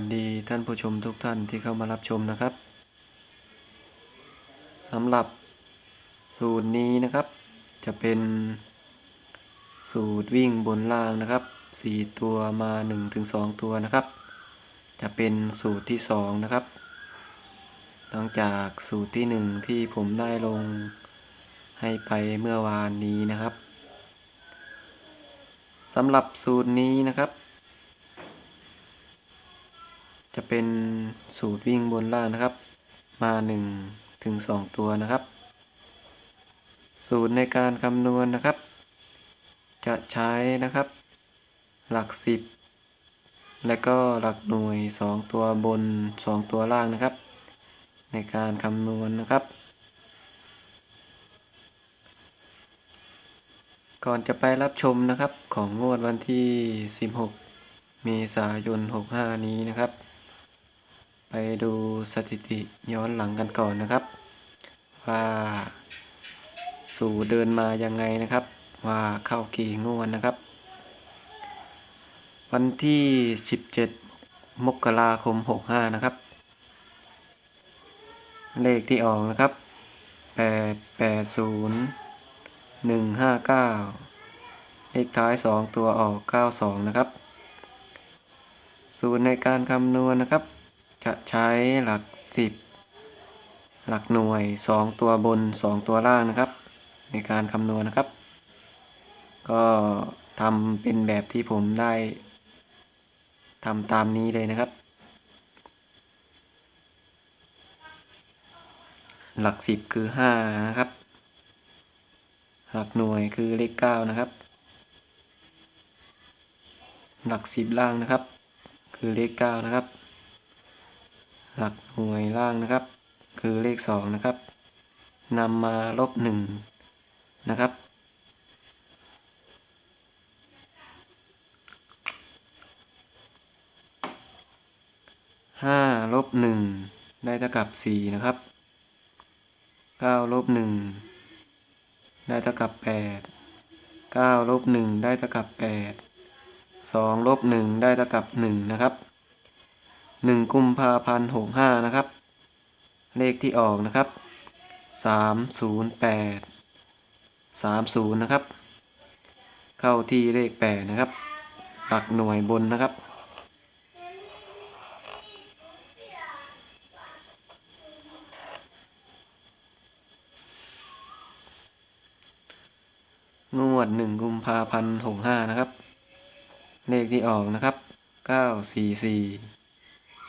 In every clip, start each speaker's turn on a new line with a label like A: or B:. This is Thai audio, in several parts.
A: วัสดีท่านผู้ชมทุกท่านที่เข้ามารับชมนะครับสำหรับสูตรนี้นะครับ จะเป็นสูตรวิ่งบนล่างนะครับ 4 ตัวมา 1-2 ตัวนะครับ จะเป็นสูตรที่ 2 นะครับ หลังจากสูตรที่ 1 ที่ผมได้ลงให้ไปเมื่อวานนี้นะครับสำหรับสูตรนี้นะครับ จะเป็นสูตรวิ่งบนล่างนะครับ มา1ถึง2ตัวนะครับ สูตรในการคำนวณนะครับ จะใช้นะครับ หลัก 10 และก็หลักหน่วย 2 ตัวบน 2 ตัวล่างนะครับ ในการคำนวณนะครับ ก่อนจะไปรับชมนะครับของงวดวันที่ 16 เมษายน 65 นี้นะครับ ไปดูสถิติย้อนหลังกันก่อนนะครับ ว่าสู่เดินมายังไงนะครับ ว่าเข้ากี่งวดนะครับ วันที่ 17 มกราคม 65 นะครับ เลขที่ออกนะครับ 880 159 เลขท้าย 2 ตัวออก 92 นะครับ สูตรในการคำนวณนะครับ จะใช้หลัก 10 หลักหน่วย 2 ตัวบน 2 ตัวล่างนะครับ ในการคำนวณนะครับ ก็ทำเป็นแบบที่ผมได้ทำตามนี้เลยนะครับ หลัก 10 คือ 5 นะครับ หลักหน่วยคือเลข 9 นะครับ หลัก 10 ล่างนะครับ คือเลข 9 นะครับ หลักหน่วยล่างนะครับ คือเลข 2 นะครับนำมาลบ1นะครับ ห้าลบหนึ่งได้เท่ากับสี่นะครับเก้าลบหนึ่งได้เท่ากับแปดเก้าลบหนึ่งได้เท่ากับแปดสองลบหนึ่งได้เท่ากับหนึ่งนะครับ หนึ่งกุมภาพันธ์หกห้านะครับ เลขที่ออกนะครับสามศูนย์แปดสามศูนย์นะครับ เข้าที่เลขแปดนะครับ หลักหน่วยบนนะครับ งวดหนึ่งกุมภาพันธ์หกห้านะครับ เลขที่ออกนะครับเก้าสี่สี่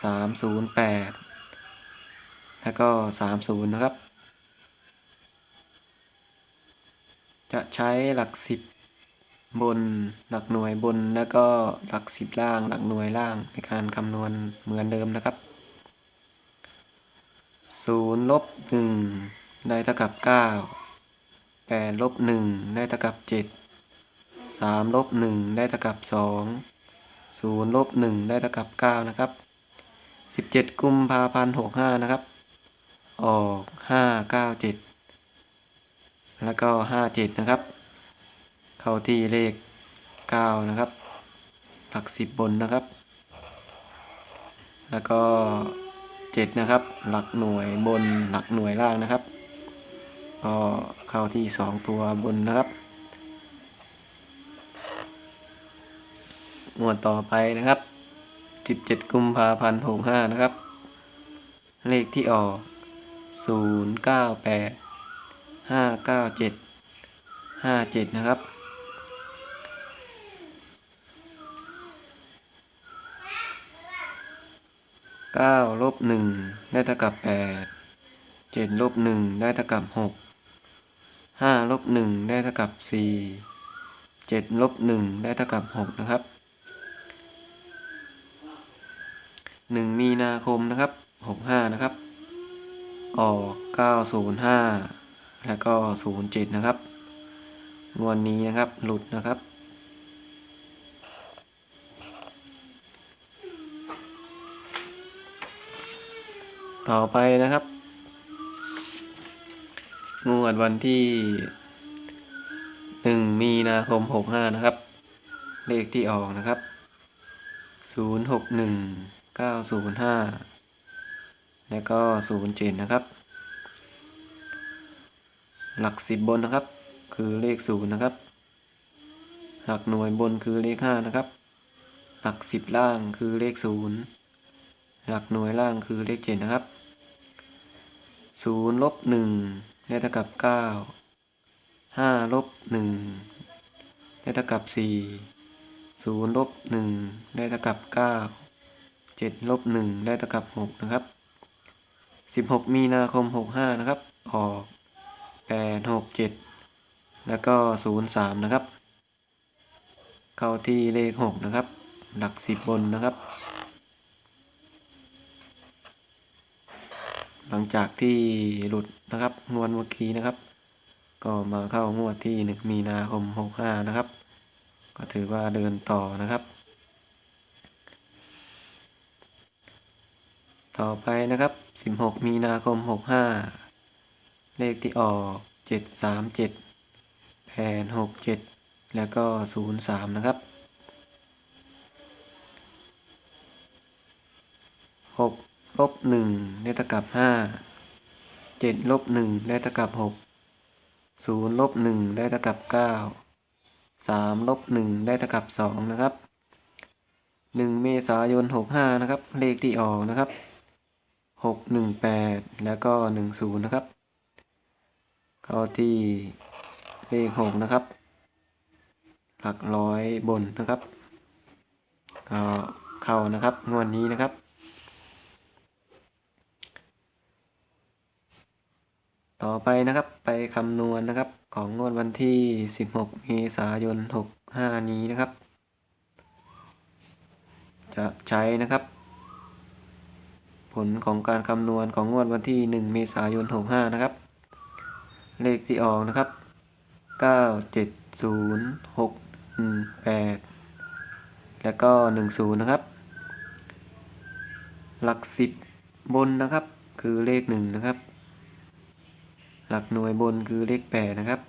A: สามศูนย์แปดแล้วก็สามศูนย์นะครับ จะใช้หลักสิบบนหลักหน่วยบนแล้วก็หลักสิบล่างหลักหน่วยล่างในการคำนวณเหมือนเดิมนะครับศูนย์ลบหนึ่งได้เท่ากับเก้าแปดลบหนึ่งได้เท่ากับเจ็ดสามลบหนึ่งได้เท่ากับสองศูนย์ลบหนึ่งได้เท่ากับเก้านะครับ สิบเจ็ดกุมภาพันธ์หกห้านะครับ ออกห้าเก้าเจ็ดแล้วก็ห้าเจ็ดนะครับ เข้าที่เลขเก้านะครับ หลักสิบบนนะครับ แล้วก็เจ็ดนะครับ หลักหน่วยบนหลักหน่วยล่างนะครับ ก็เข้าที่สองตัวบนนะครับงวดต่อไปนะครับ 17กุมภาพันธ์65นะครับ เลขที่ออก098 597 57นะครับ9ลบ1ได้เท่ากับ8 7ลบ1ได้เท่ากับ6ห้าลบหนึ่งได้เท่ากับสี่เจ็ดลบหนึ่งได้เท่ากับหกนะครับ หนึ่งมีนาคมนะครับหกห้านะครับ ออกเก้าศูนย์ห้าแล้วก็ศูนย์เจ็ดนะครับ งวดนี้นะครับหลุดนะครับ ต่อไปนะครับ งวดวันที่หนึ่งมีนาคมหกห้านะครับ เลขที่ออกนะครับศูนย์หกหนึ่ง เก้าศูนย์ห้าแล้วก็ศูนย์เจ็ดนะครับ หลักสิบบนนะครับ คือเลขศูนย์นะครับ หลักหน่วยบนคือเลขห้านะครับ หลักสิบล่างคือเลขศูนย์หลักหน่วยล่างคือเลขเจ็ดนะครับศูนย์ลบหนึ่งได้เท่ากับเก้าห้าลบหนึ่งได้เท่ากับสี่ศูนย์ลบหนึ่งได้เท่ากับเก้าเจ็ดลบหนึ่งได้เท่ากับหกนะครับสิบหกมีนาคมหกห้านะครับ ออกแปดหกเจ็ดแล้วก็ศูนย์สามนะครับ เข้าที่เลขหกนะครับ หลักสิบบนนะครับ หลังจากที่หลุดนะครับ งวดเมื่อกี้นะครับ ก็มาเข้างวดที่หนึ่งมีนาคมหกห้านะครับ ก็ถือว่าเดินต่อนะครับ ต่อไปนะครับสิบหกมีนาคมหกห้าเลขที่ออกเจ็ดสามเจ็ดแผนหกเจ็ดแล้วก็ศูนย์สามนะครับหกลบหนึ่งได้เท่ากับห้าเจ็ดลบหนึ่งได้เท่ากับหกศูนย์ลบหนึ่งได้เท่ากับเก้าสามลบหนึ่งได้เท่ากับสองนะครับหนึ่งเมษายนหกห้านะครับ เลขที่ออกนะครับ หกหนึ่งแปดแล้วก็หนึ่งศูนย์นะครับ เข้าที่เลขหกนะครับ หลักร้อยบนนะครับ ก็เข้านะครับ งวดนี้นะครับ ต่อไปนะครับไปคำนวณนะครับของงวดวันที่ 16 เมษายน 65 นี้นะครับ จะใช้นะครับ ผลของการคำนวณของงวดวันที่ 1 เมษายน 65 นะครับ เลขที่ออกนะครับ 9 7 0 6 1 8 แล้วก็ 10 นะครับ หลัก 10 บนนะครับ คือเลข 1 นะครับ หลักหน่วยบนคือเลขแปดนะครับ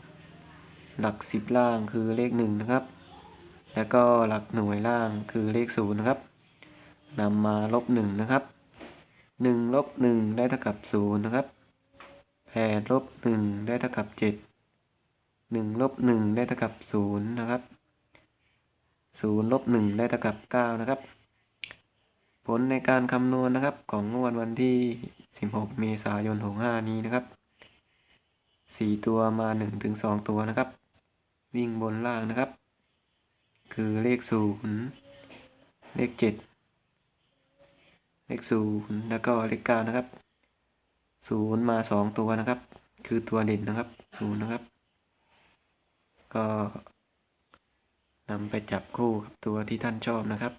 A: หลักสิบล่างคือเลขหนึ่งนะครับ แล้วก็หลักหน่วยล่างคือเลขศูนย์นะครับนำมาลบหนึ่งนะครับ หนึ่งลบหนึ่งได้เท่ากับศูนย์นะครับแปดลบหนึ่งได้เท่ากับเจ็ดหนึ่งลบหนึ่งได้เท่ากับศูนย์นะครับศูนย์ลบหนึ่งได้เท่ากับเก้านะครับ ผลในการคำนวณนะครับของงวดวันที่ 16 เมษายน 65 นี้นะครับสี่ตัวมาหนึ่งถึงสองตัวนะครับ วิ่งบนล่างนะครับ คือเลขศูนย์เลขเจ็ด เลขศูนย์แล้วก็เลขเก้านะครับศูนย์มาสองตัวนะครับ คือตัวเด่นนะครับศูนย์นะครับ ก็นำไปจับคู่กับตัวที่ท่านชอบนะครับ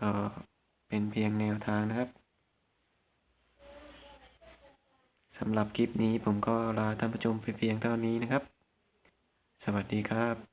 A: ก็เป็นเพียงแนวทางนะครับสำหรับคลิปนี้ผมก็ลาท่านผู้ชมไปเพียงเท่านี้นะครับ สวัสดีครับ